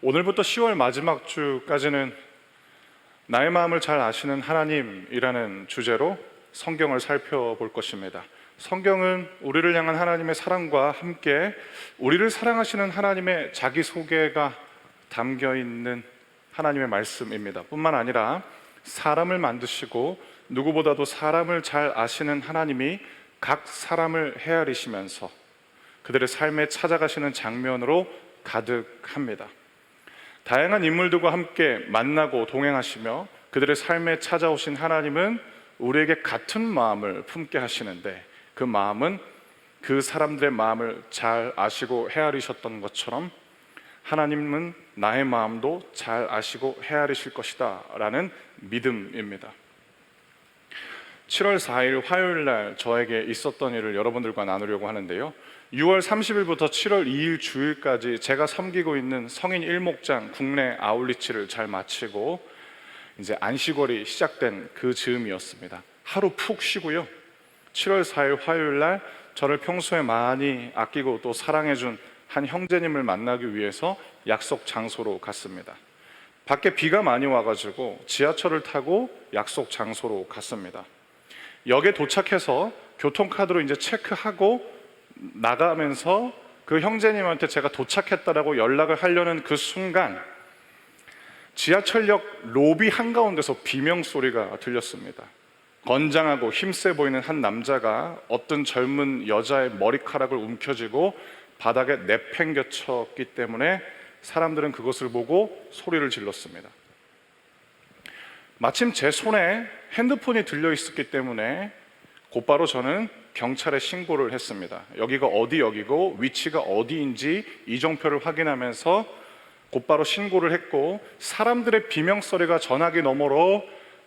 오늘부터 10월 마지막 주까지는 나의 마음을 잘 아시는 하나님이라는 주제로 성경을 살펴볼 것입니다. 성경은 우리를 향한 하나님의 사랑과 함께 우리를 사랑하시는 하나님의 자기소개가 담겨 있는 하나님의 말씀입니다. 뿐만 아니라 사람을 만드시고 누구보다도 사람을 잘 아시는 하나님이 각 사람을 헤아리시면서 그들의 삶에 찾아가시는 장면으로 가득합니다. 다양한 인물들과 함께 만나고 동행하시며 그들의 삶에 찾아오신 하나님은 우리에게 같은 마음을 품게 하시는데 그 마음은 그 사람들의 마음을 잘 아시고 헤아리셨던 것처럼 하나님은 나의 마음도 잘 아시고 헤아리실 것이다 라는 믿음입니다. 7월 4일 화요일 날 저에게 있었던 일을 여러분들과 나누려고 하는데요. 6월 30일부터 7월 2일 주일까지 제가 섬기고 있는 성인 일목장 국내 아울리치를 잘 마치고 이제 안식월이 시작된 그 즈음이었습니다. 하루 푹 쉬고요. 7월 4일 화요일 날 저를 평소에 많이 아끼고 또 사랑해 준 한 형제님을 만나기 위해서 약속 장소로 갔습니다. 밖에 비가 많이 와가지고 지하철을 타고 약속 장소로 갔습니다. 역에 도착해서 교통카드로 이제 체크하고 나가면서 그 형제님한테 제가 도착했다라고 연락을 하려는 그 순간 지하철역 로비 한가운데서 비명 소리가 들렸습니다. 건장하고 힘세 보이는 한 남자가 어떤 젊은 여자의 머리카락을 움켜쥐고 바닥에 내팽겨쳤기 때문에 사람들은 그것을 보고 소리를 질렀습니다. 마침 제 손에 핸드폰이 들려 있었기 때문에 곧바로 저는 경찰에 신고를 했습니다. 여기가 어디 여기고 위치가 어디인지 이정표를 확인하면서 곧바로 신고를 했고 사람들의 비명 소리가 전화기 너머로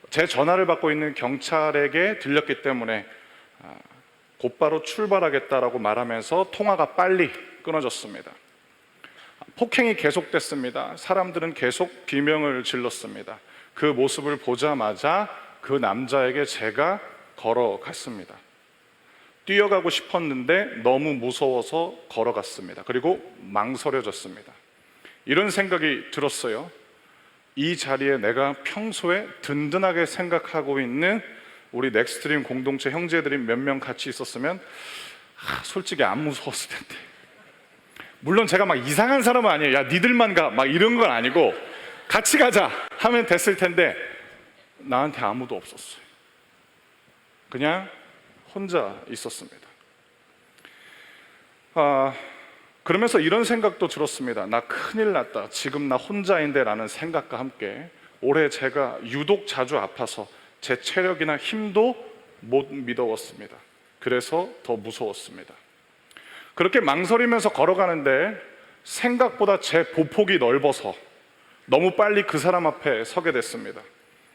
제 전화를 받고 있는 경찰에게 들렸기 때문에 아, 곧바로 출발하겠다라고 말하면서 통화가 빨리 끊어졌습니다. 폭행이 계속됐습니다. 사람들은 계속 비명을 질렀습니다. 그 모습을 보자마자 그 남자에게 제가 걸어갔습니다. 뛰어가고 싶었는데 너무 무서워서 걸어갔습니다. 그리고 망설여졌습니다. 이런 생각이 들었어요. 이 자리에 내가 평소에 든든하게 생각하고 있는 우리 넥스트림 공동체 형제들이 몇 명 같이 있었으면 아, 솔직히 안 무서웠을 텐데. 물론 제가 막 이상한 사람은 아니에요. 야, 니들만 가. 막 이런 건 아니고 같이 가자 하면 됐을 텐데 나한테 아무도 없었어요. 그냥 혼자 있었습니다. 아, 그러면서 이런 생각도 들었습니다. 나 큰일 났다. 지금 나 혼자인데 라는 생각과 함께 올해 제가 유독 자주 아파서 제 체력이나 힘도 못 믿어왔습니다. 그래서 더 무서웠습니다. 그렇게 망설이면서 걸어가는데 생각보다 제 보폭이 넓어서 너무 빨리 그 사람 앞에 서게 됐습니다.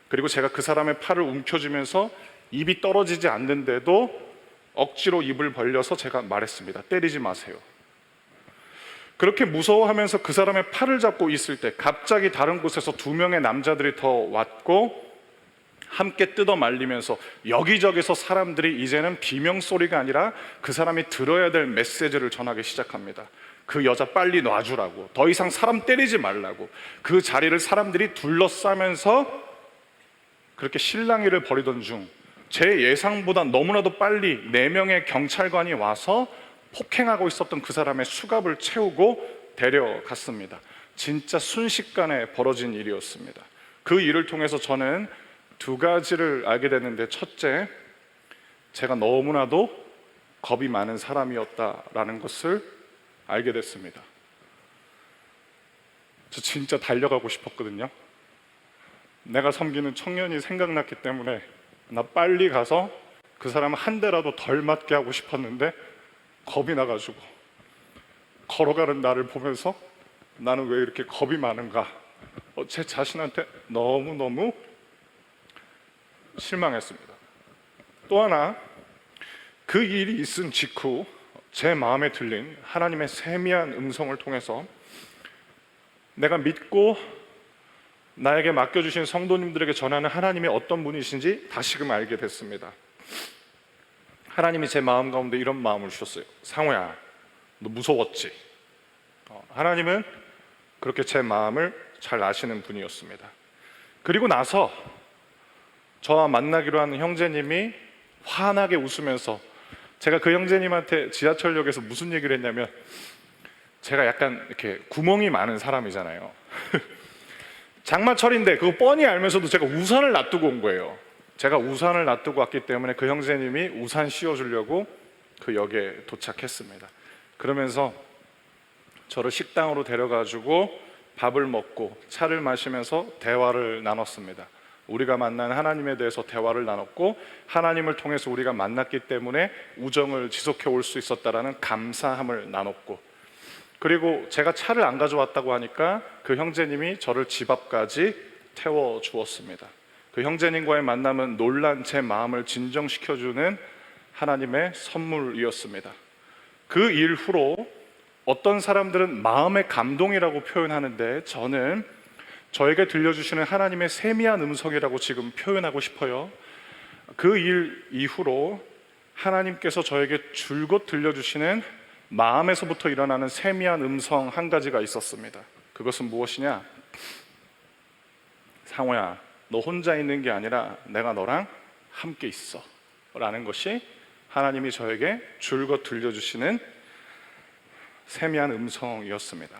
그리고 제가 그 사람의 팔을 움켜쥐면서 입이 떨어지지 않는데도 억지로 입을 벌려서 제가 말했습니다. 때리지 마세요. 그렇게 무서워하면서 그 사람의 팔을 잡고 있을 때 갑자기 다른 곳에서 두 명의 남자들이 더 왔고 함께 뜯어 말리면서 여기저기서 사람들이 이제는 비명 소리가 아니라 그 사람이 들어야 될 메시지를 전하기 시작합니다. 그 여자 빨리 놔주라고. 더 이상 사람 때리지 말라고. 그 자리를 사람들이 둘러싸면서 그렇게 실랑이를 벌이던 중 제 예상보다 너무나도 빨리 네 명의 경찰관이 와서 폭행하고 있었던 그 사람의 수갑을 채우고 데려갔습니다. 진짜 순식간에 벌어진 일이었습니다. 그 일을 통해서 저는 두 가지를 알게 됐는데 첫째, 제가 너무나도 겁이 많은 사람이었다라는 것을 알게 됐습니다. 저 진짜 달려가고 싶었거든요. 내가 섬기는 청년이 생각났기 때문에 나 빨리 가서 그 사람 한 대라도 덜 맞게 하고 싶었는데 겁이 나가지고 걸어가는 나를 보면서 나는 왜 이렇게 겁이 많은가? 어, 제 자신한테 너무 너무 실망했습니다. 또 하나 그 일이 있은 직후 제 마음에 들린 하나님의 세미한 음성을 통해서 내가 믿고 나에게 맡겨주신 성도님들에게 전하는 하나님이 어떤 분이신지 다시금 알게 됐습니다. 하나님이 제 마음 가운데 이런 마음을 주셨어요. 상호야, 너 무서웠지? 어, 하나님은 그렇게 제 마음을 잘 아시는 분이었습니다. 그리고 나서 저와 만나기로 한 형제님이 환하게 웃으면서 제가 그 형제님한테 지하철역에서 무슨 얘기를 했냐면 제가 약간 이렇게 구멍이 많은 사람이잖아요. 장마철인데 그거 뻔히 알면서도 제가 우산을 놔두고 온 거예요. 제가 우산을 놔두고 왔기 때문에 그 형제님이 우산 씌워주려고 그 역에 도착했습니다. 그러면서 저를 식당으로 데려가지고 밥을 먹고 차를 마시면서 대화를 나눴습니다. 우리가 만난 하나님에 대해서 대화를 나눴고 하나님을 통해서 우리가 만났기 때문에 우정을 지속해 올 수 있었다라는 감사함을 나눴고 그리고 제가 차를 안 가져왔다고 하니까 그 형제님이 저를 집 앞까지 태워 주었습니다. 그 형제님과의 만남은 놀란 제 마음을 진정시켜 주는 하나님의 선물이었습니다. 그 일 후로 어떤 사람들은 마음의 감동이라고 표현하는데 저는 저에게 들려주시는 하나님의 세미한 음성이라고 지금 표현하고 싶어요. 그 일 이후로 하나님께서 저에게 줄곧 들려주시는 마음에서부터 일어나는 세미한 음성 한 가지가 있었습니다. 그것은 무엇이냐? 상호야, 너 혼자 있는 게 아니라 내가 너랑 함께 있어. 라는 것이 하나님이 저에게 줄곧 들려주시는 세미한 음성이었습니다.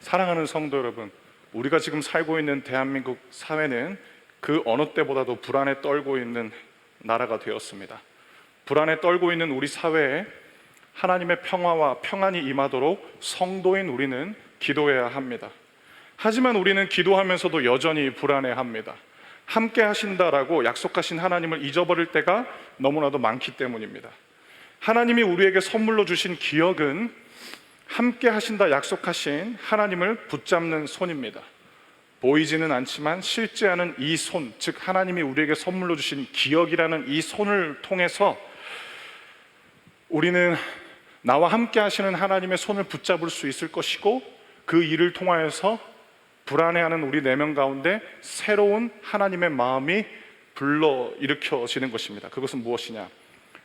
사랑하는 성도 여러분, 우리가 지금 살고 있는 대한민국 사회는 그 어느 때보다도 불안에 떨고 있는 나라가 되었습니다. 불안에 떨고 있는 우리 사회에 하나님의 평화와 평안이 임하도록 성도인 우리는 기도해야 합니다. 하지만 우리는 기도하면서도 여전히 불안해합니다. 함께 하신다라고 약속하신 하나님을 잊어버릴 때가 너무나도 많기 때문입니다. 하나님이 우리에게 선물로 주신 기억은 함께 하신다 약속하신 하나님을 붙잡는 손입니다. 보이지는 않지만 실제하는 이 손, 즉 하나님이 우리에게 선물로 주신 기억이라는 이 손을 통해서 우리는 나와 함께 하시는 하나님의 손을 붙잡을 수 있을 것이고 그 일을 통하여서 불안해하는 우리 내면 가운데 새로운 하나님의 마음이 불러 일으켜지는 것입니다. 그것은 무엇이냐?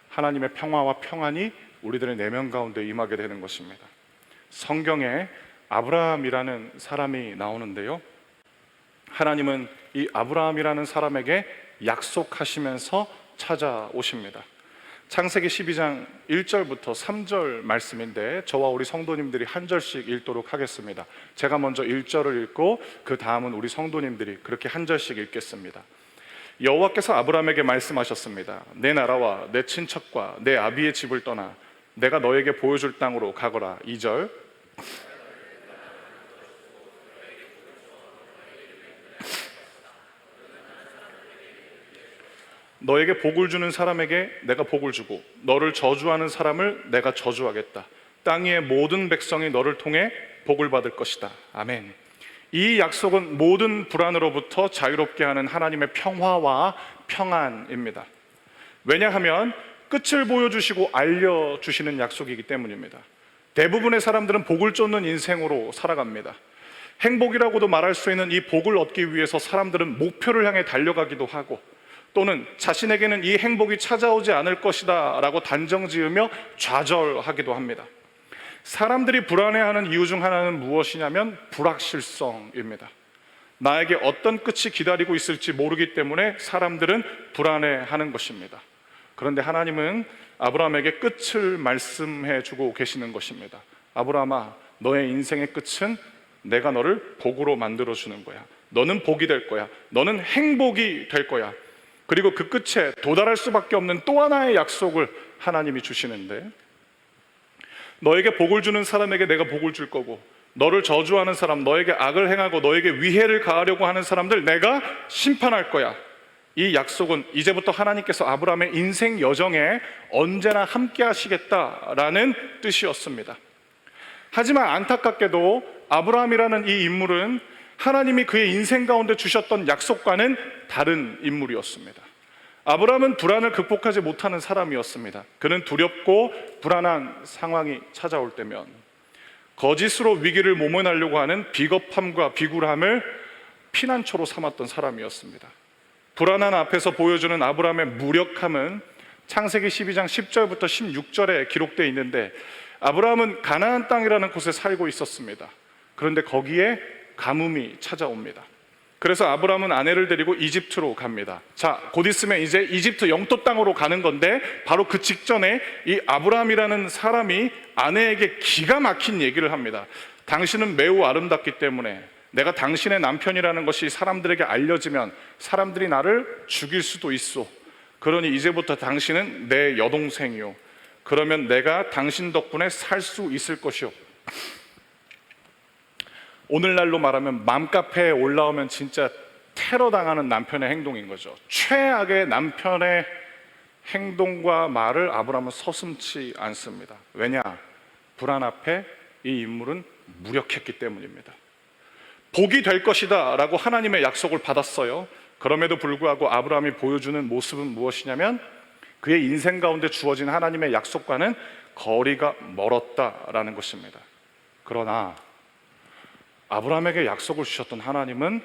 하나님의 평화와 평안이 우리들의 내면 가운데 임하게 되는 것입니다. 성경에 아브라함이라는 사람이 나오는데요. 하나님은 이 아브라함이라는 사람에게 약속하시면서 찾아오십니다. 창세기 12장 1절부터 3절 말씀인데 저와 우리 성도님들이 한 절씩 읽도록 하겠습니다. 제가 먼저 1절을 읽고 그 다음은 우리 성도님들이 그렇게 한 절씩 읽겠습니다. 여호와께서 아브라함에게 말씀하셨습니다. 내 나라와 내 친척과 내 아비의 집을 떠나 내가 너에게 보여줄 땅으로 가거라. 2절 너에게 복을 주는 사람에게 내가 복을 주고 너를 저주하는 사람을 내가 저주하겠다. 땅 위의 모든 백성이 너를 통해 복을 받을 것이다. 아멘. 이 약속은 모든 불안으로부터 자유롭게 하는 하나님의 평화와 평안입니다. 왜냐하면 끝을 보여주시고 알려주시는 약속이기 때문입니다. 대부분의 사람들은 복을 쫓는 인생으로 살아갑니다. 행복이라고도 말할 수 있는 이 복을 얻기 위해서 사람들은 목표를 향해 달려가기도 하고 또는 자신에게는 이 행복이 찾아오지 않을 것이다 라고 단정 지으며 좌절하기도 합니다. 사람들이 불안해하는 이유 중 하나는 무엇이냐면 불확실성입니다. 나에게 어떤 끝이 기다리고 있을지 모르기 때문에 사람들은 불안해하는 것입니다. 그런데 하나님은 아브라함에게 끝을 말씀해 주고 계시는 것입니다. 아브라함아, 너의 인생의 끝은 내가 너를 복으로 만들어 주는 거야. 너는 복이 될 거야. 너는 행복이 될 거야. 그리고 그 끝에 도달할 수밖에 없는 또 하나의 약속을 하나님이 주시는데 너에게 복을 주는 사람에게 내가 복을 줄 거고 너를 저주하는 사람, 너에게 악을 행하고 너에게 위해를 가하려고 하는 사람들 내가 심판할 거야. 이 약속은 이제부터 하나님께서 아브라함의 인생 여정에 언제나 함께 하시겠다라는 뜻이었습니다. 하지만 안타깝게도 아브라함이라는 이 인물은 하나님이 그의 인생 가운데 주셨던 약속과는 다른 인물이었습니다. 아브라함은 불안을 극복하지 못하는 사람이었습니다. 그는 두렵고 불안한 상황이 찾아올 때면 거짓으로 위기를 모면하려고 하는 비겁함과 비굴함을 피난처로 삼았던 사람이었습니다. 불안한 앞에서 보여주는 아브라함의 무력함은 창세기 12장 10절부터 16절에 기록되어 있는데 아브라함은 가나안 땅이라는 곳에 살고 있었습니다. 그런데 거기에 가뭄이 찾아옵니다. 그래서 아브라함은 아내를 데리고 이집트로 갑니다. 자, 곧 있으면 이제 이집트 영토 땅으로 가는 건데 바로 그 직전에 이 아브라함이라는 사람이 아내에게 기가 막힌 얘기를 합니다. 당신은 매우 아름답기 때문에 내가 당신의 남편이라는 것이 사람들에게 알려지면 사람들이 나를 죽일 수도 있어. 그러니 이제부터 당신은 내 여동생이요. 그러면 내가 당신 덕분에 살 수 있을 것이요. 오늘날로 말하면 맘카페에 올라오면 진짜 테러 당하는 남편의 행동인 거죠. 최악의 남편의 행동과 말을 아브라함은 서슴지 않습니다. 왜냐? 불안 앞에 이 인물은 무력했기 때문입니다. 복이 될 것이다 라고 하나님의 약속을 받았어요. 그럼에도 불구하고 아브라함이 보여주는 모습은 무엇이냐면 그의 인생 가운데 주어진 하나님의 약속과는 거리가 멀었다라는 것입니다. 그러나 아브라함에게 약속을 주셨던 하나님은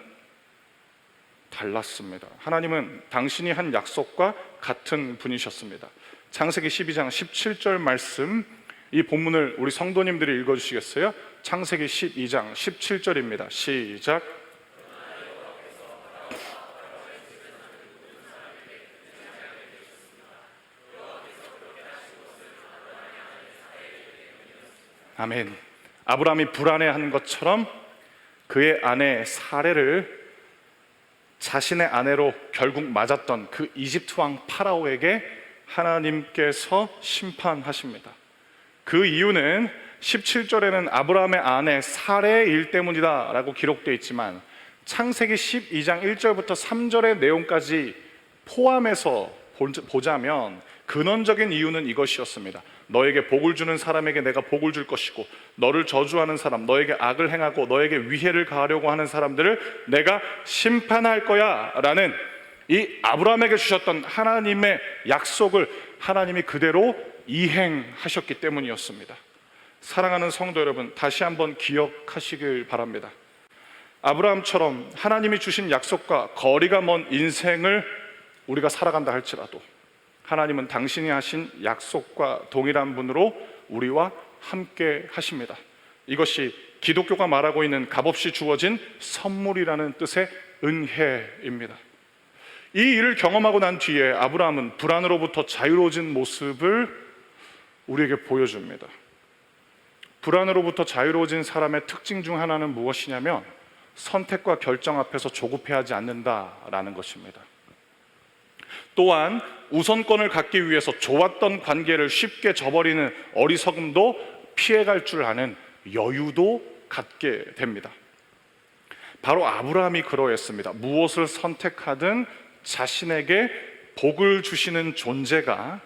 달랐습니다. 하나님은 당신이 한 약속과 같은 분이셨습니다. 창세기 12장 17절 말씀 이 본문을 우리 성도님들이 읽어 주시겠어요? 창세기 12장 17절입니다. 시작. 아멘. 아브라함이 불안해하는 것처럼 그의 아내 사례를 자신의 아내로 결국 맞았던 그 이집트 왕 파라오에게 하나님께서 심판하십니다. 그 이유는 17절에는 아브라함의 아내 사례의 일 때문이다라고 기록되어 있지만 창세기 12장 1절부터 3절의 내용까지 포함해서 보자면 근원적인 이유는 이것이었습니다. 너에게 복을 주는 사람에게 내가 복을 줄 것이고 너를 저주하는 사람, 너에게 악을 행하고 너에게 위해를 가하려고 하는 사람들을 내가 심판할 거야라는 이 아브라함에게 주셨던 하나님의 약속을 하나님이 그대로 이행하셨기 때문이었습니다. 사랑하는 성도 여러분, 다시 한번 기억하시길 바랍니다. 아브라함처럼 하나님이 주신 약속과 거리가 먼 인생을 우리가 살아간다 할지라도 하나님은 당신이 하신 약속과 동일한 분으로 우리와 함께 하십니다. 이것이 기독교가 말하고 있는 값없이 주어진 선물이라는 뜻의 은혜입니다. 이 일을 경험하고 난 뒤에 아브라함은 불안으로부터 자유로워진 모습을 우리에게 보여줍니다. 불안으로부터 자유로워진 사람의 특징 중 하나는 무엇이냐면 선택과 결정 앞에서 조급해하지 않는다라는 것입니다. 또한 우선권을 갖기 위해서 좋았던 관계를 쉽게 저버리는 어리석음도 피해갈 줄 아는 여유도 갖게 됩니다. 바로 아브라함이 그러했습니다. 무엇을 선택하든 자신에게 복을 주시는 존재가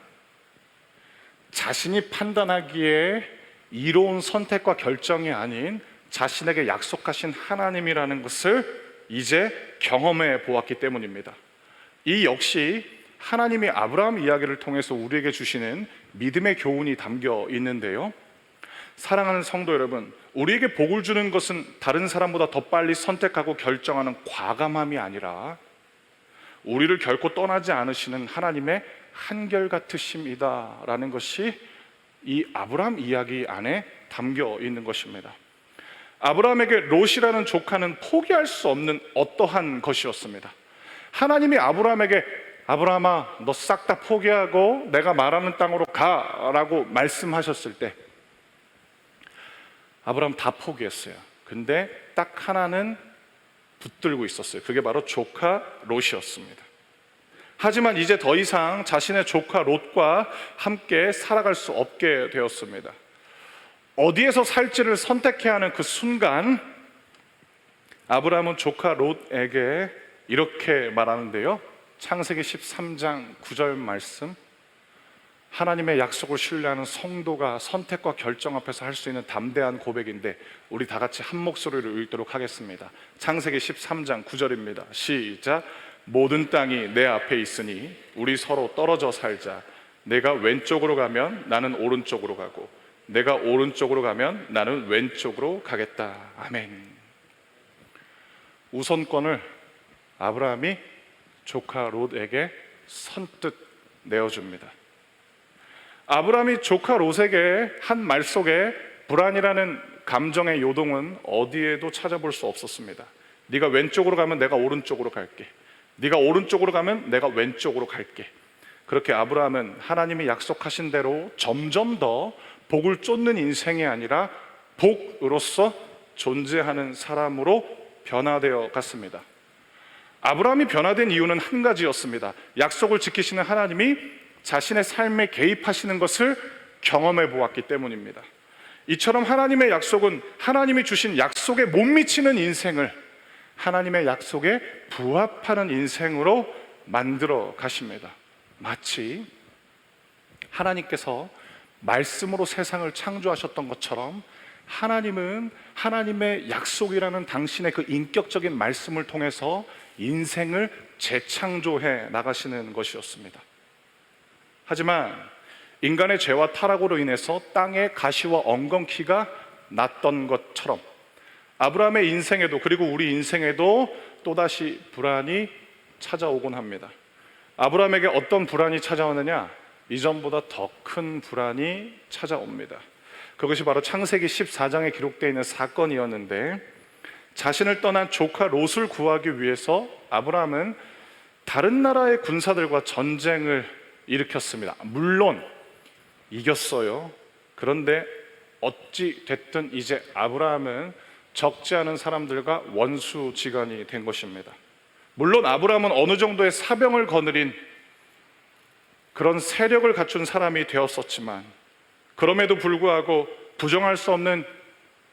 자신이 판단하기에 이로운 선택과 결정이 아닌 자신에게 약속하신 하나님이라는 것을 이제 경험해 보았기 때문입니다. 이 역시 하나님이 아브라함 이야기를 통해서 우리에게 주시는 믿음의 교훈이 담겨 있는데요. 사랑하는 성도 여러분, 우리에게 복을 주는 것은 다른 사람보다 더 빨리 선택하고 결정하는 과감함이 아니라 우리를 결코 떠나지 않으시는 하나님의 한결같으심이다라는 것이 이 아브라함 이야기 안에 담겨 있는 것입니다. 아브라함에게 롯이라는 조카는 포기할 수 없는 어떠한 것이었습니다. 하나님이 아브라함에게 아브라함아 너 싹 다 포기하고 내가 말하는 땅으로 가라고 말씀하셨을 때 아브라함 다 포기했어요. 근데 딱 하나는 붙들고 있었어요. 그게 바로 조카 롯이었습니다. 하지만 이제 더 이상 자신의 조카 롯과 함께 살아갈 수 없게 되었습니다. 어디에서 살지를 선택해야 하는 그 순간 아브라함은 조카 롯에게 이렇게 말하는데요. 창세기 13장 9절 말씀 하나님의 약속을 신뢰하는 성도가 선택과 결정 앞에서 할 수 있는 담대한 고백인데 우리 다 같이 한 목소리를 읽도록 하겠습니다. 창세기 13장 9절입니다. 시작. 모든 땅이 내 앞에 있으니 우리 서로 떨어져 살자. 내가 왼쪽으로 가면 나는 오른쪽으로 가고 내가 오른쪽으로 가면 나는 왼쪽으로 가겠다. 아멘. 우선권을 아브라함이 조카 롯에게 선뜻 내어줍니다. 아브라함이 조카 롯에게 한 말 속에 불안이라는 감정의 요동은 어디에도 찾아볼 수 없었습니다. 네가 왼쪽으로 가면 내가 오른쪽으로 갈게. 네가 오른쪽으로 가면 내가 왼쪽으로 갈게. 그렇게 아브라함은 하나님이 약속하신 대로 점점 더 복을 쫓는 인생이 아니라 복으로서 존재하는 사람으로 변화되어 갔습니다. 아브라함이 변화된 이유는 한 가지였습니다. 약속을 지키시는 하나님이 자신의 삶에 개입하시는 것을 경험해 보았기 때문입니다. 이처럼 하나님의 약속은 하나님이 주신 약속에 못 미치는 인생을 하나님의 약속에 부합하는 인생으로 만들어 가십니다. 마치 하나님께서 말씀으로 세상을 창조하셨던 것처럼 하나님은 하나님의 약속이라는 당신의 그 인격적인 말씀을 통해서 인생을 재창조해 나가시는 것이었습니다. 하지만 인간의 죄와 타락으로 인해서 땅에 가시와 엉겅퀴가 났던 것처럼 아브라함의 인생에도 그리고 우리 인생에도 또다시 불안이 찾아오곤 합니다. 아브라함에게 어떤 불안이 찾아오느냐? 이전보다 더 큰 불안이 찾아옵니다. 그것이 바로 창세기 14장에 기록되어 있는 사건이었는데 자신을 떠난 조카 롯을 구하기 위해서 아브라함은 다른 나라의 군사들과 전쟁을 일으켰습니다. 물론 이겼어요. 그런데 어찌 됐든 이제 아브라함은 적지 않은 사람들과 원수지간이 된 것입니다. 물론 아브라함은 어느 정도의 사병을 거느린 그런 세력을 갖춘 사람이 되었었지만 그럼에도 불구하고 부정할 수 없는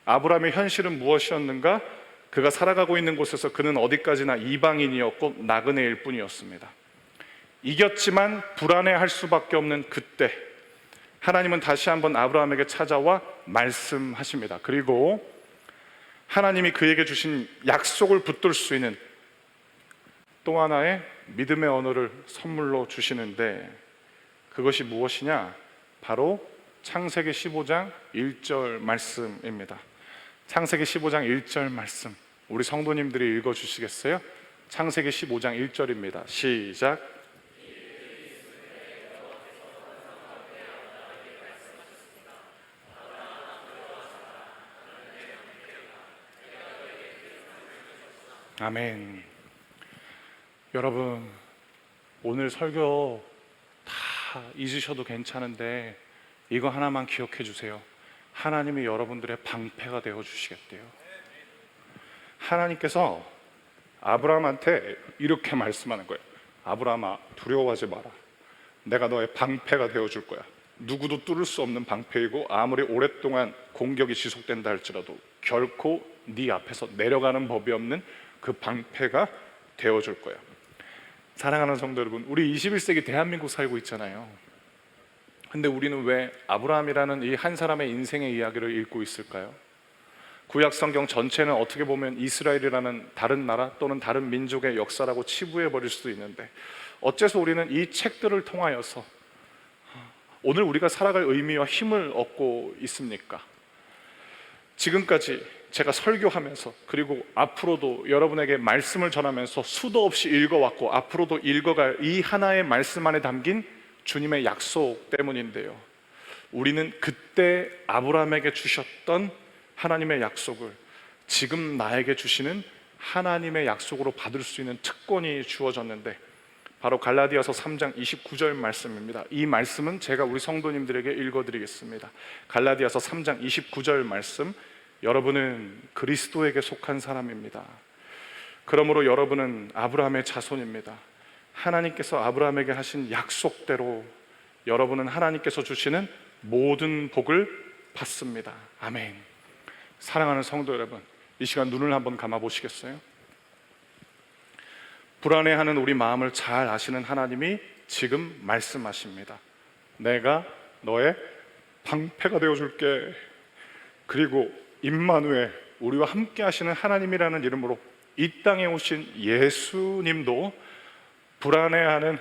아브라함의 현실은 무엇이었는가? 그가 살아가고 있는 곳에서 그는 어디까지나 이방인이었고 나그네일 뿐이었습니다. 이겼지만 불안해할 수밖에 없는 그때 하나님은 다시 한번 아브라함에게 찾아와 말씀하십니다. 그리고 하나님이 그에게 주신 약속을 붙들 수 있는 또 하나의 믿음의 언어를 선물로 주시는데 그것이 무엇이냐? 바로 창세기 15장 1절 말씀입니다. 창세기 15장 1절 말씀. 우리 성도님들이 읽어 주시겠어요? 창세기 15장 1절입니다. 시작. 아멘. 여러분, 오늘 설교 다 잊으셔도 괜찮은데 이거 하나만 기억해 주세요. 하나님이 여러분들의 방패가 되어 주시겠대요. 하나님께서 아브라함한테 이렇게 말씀하는 거예요. 아브라함아, 두려워하지 마라. 내가 너의 방패가 되어 줄 거야. 누구도 뚫을 수 없는 방패이고 아무리 오랫동안 공격이 지속된다 할지라도 결코 네 앞에서 내려가는 법이 없는 그 방패가 되어 줄 거야. 사랑하는 성도 여러분, 우리 21세기 대한민국 살고 있잖아요. 근데 우리는 왜 아브라함이라는 이 한 사람의 인생의 이야기를 읽고 있을까요? 구약 성경 전체는 어떻게 보면 이스라엘이라는 다른 나라 또는 다른 민족의 역사라고 치부해 버릴 수도 있는데 어째서 우리는 이 책들을 통하여서 오늘 우리가 살아갈 의미와 힘을 얻고 있습니까? 지금까지 제가 설교하면서 그리고 앞으로도 여러분에게 말씀을 전하면서 수도 없이 읽어왔고 앞으로도 읽어갈 이 하나의 말씀 안에 담긴 주님의 약속 때문인데요. 우리는 그때 아브라함에게 주셨던 하나님의 약속을 지금 나에게 주시는 하나님의 약속으로 받을 수 있는 특권이 주어졌는데 바로 갈라디아서 3장 29절 말씀입니다. 이 말씀은 제가 우리 성도님들에게 읽어 드리겠습니다. 갈라디아서 3장 29절 말씀 여러분은 그리스도에게 속한 사람입니다. 그러므로 여러분은 아브라함의 자손입니다. 하나님께서 아브라함에게 하신 약속대로 여러분은 하나님께서 주시는 모든 복을 받습니다. 아멘. 사랑하는 성도 여러분, 이 시간 눈을 한번 감아 보시겠어요? 불안해하는 우리 마음을 잘 아시는 하나님이 지금 말씀하십니다. 내가 너의 방패가 되어 줄게. 그리고 임마누엘 우리와 함께 하시는 하나님이라는 이름으로 이 땅에 오신 예수님도 불안해하는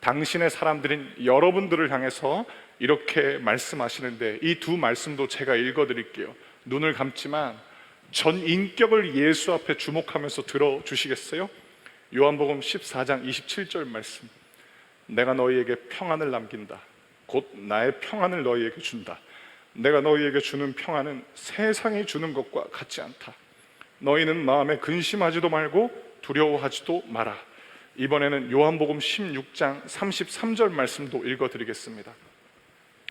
당신의 사람들인 여러분들을 향해서 이렇게 말씀하시는데 이 두 말씀도 제가 읽어 드릴게요. 눈을 감지만 전 인격을 예수 앞에 주목하면서 들어 주시겠어요? 요한복음 14장 27절 말씀. 내가 너희에게 평안을 남긴다. 곧 나의 평안을 너희에게 준다. 내가 너희에게 주는 평안은 세상이 주는 것과 같지 않다. 너희는 마음에 근심하지도 말고 두려워하지도 마라. 이번에는 요한복음 16장 33절 말씀도 읽어 드리겠습니다.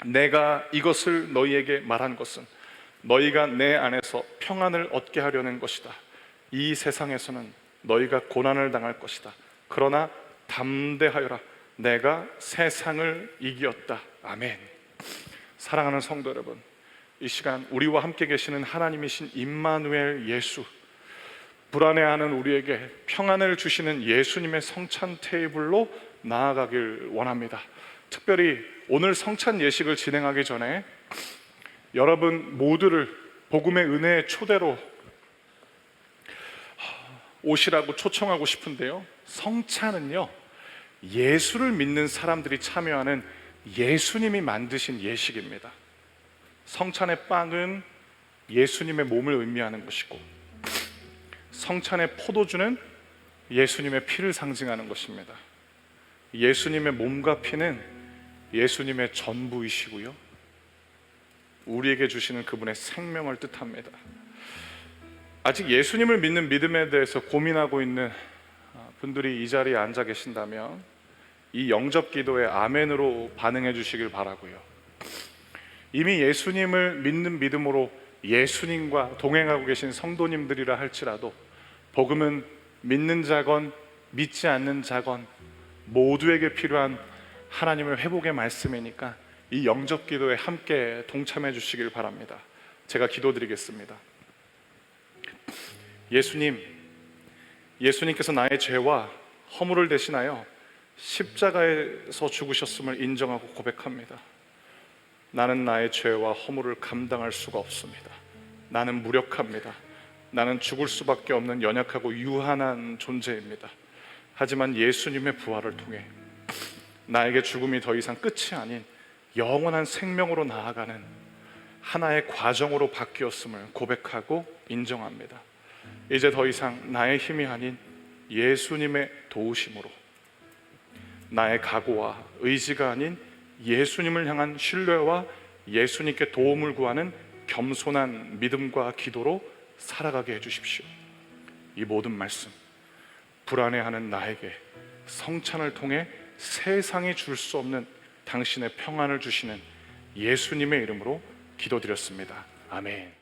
내가 이것을 너희에게 말한 것은 너희가 내 안에서 평안을 얻게 하려는 것이다. 이 세상에서는 너희가 고난을 당할 것이다. 그러나 담대하여라. 내가 세상을 이기었다. 아멘. 사랑하는 성도 여러분, 이 시간 우리와 함께 계시는 하나님이신 임마누엘 예수, 불안해하는 우리에게 평안을 주시는 예수님의 성찬 테이블로 나아가길 원합니다. 특별히 오늘 성찬 예식을 진행하기 전에 여러분 모두를 복음의 은혜의 초대로 오시라고 초청하고 싶은데요. 성찬은요, 예수를 믿는 사람들이 참여하는 예수님이 만드신 예식입니다. 성찬의 빵은 예수님의 몸을 의미하는 것이고, 성찬의 포도주는 예수님의 피를 상징하는 것입니다. 예수님의 몸과 피는 예수님의 전부이시고요. 우리에게 주시는 그분의 생명을 뜻합니다. 아직 예수님을 믿는 믿음에 대해서 고민하고 있는 분들이 이 자리에 앉아 계신다면 이 영접 기도에 아멘으로 반응해 주시길 바라고요. 이미 예수님을 믿는 믿음으로 예수님과 동행하고 계신 성도님들이라 할지라도 복음은 믿는 자건 믿지 않는 자건 모두에게 필요한 하나님의 회복의 말씀이니까 이 영접 기도에 함께 동참해 주시길 바랍니다. 제가 기도드리겠습니다. 예수님, 예수님께서 나의 죄와 허물을 대신하여 십자가에서 죽으셨음을 인정하고 고백합니다. 나는 나의 죄와 허물을 감당할 수가 없습니다. 나는 무력합니다. 나는 죽을 수밖에 없는 연약하고 유한한 존재입니다. 하지만 예수님의 부활을 통해 나에게 죽음이 더 이상 끝이 아닌 영원한 생명으로 나아가는 하나의 과정으로 바뀌었음을 고백하고 인정합니다. 이제 더 이상 나의 힘이 아닌 예수님의 도우심으로 나의 각오와 의지가 아닌 예수님을 향한 신뢰와 예수님께 도움을 구하는 겸손한 믿음과 기도로 살아가게 해주십시오. 이 모든 말씀 불안해하는 나에게 성찬을 통해 세상이 줄 수 없는 당신의 평안을 주시는 예수님의 이름으로 기도드렸습니다. 아멘.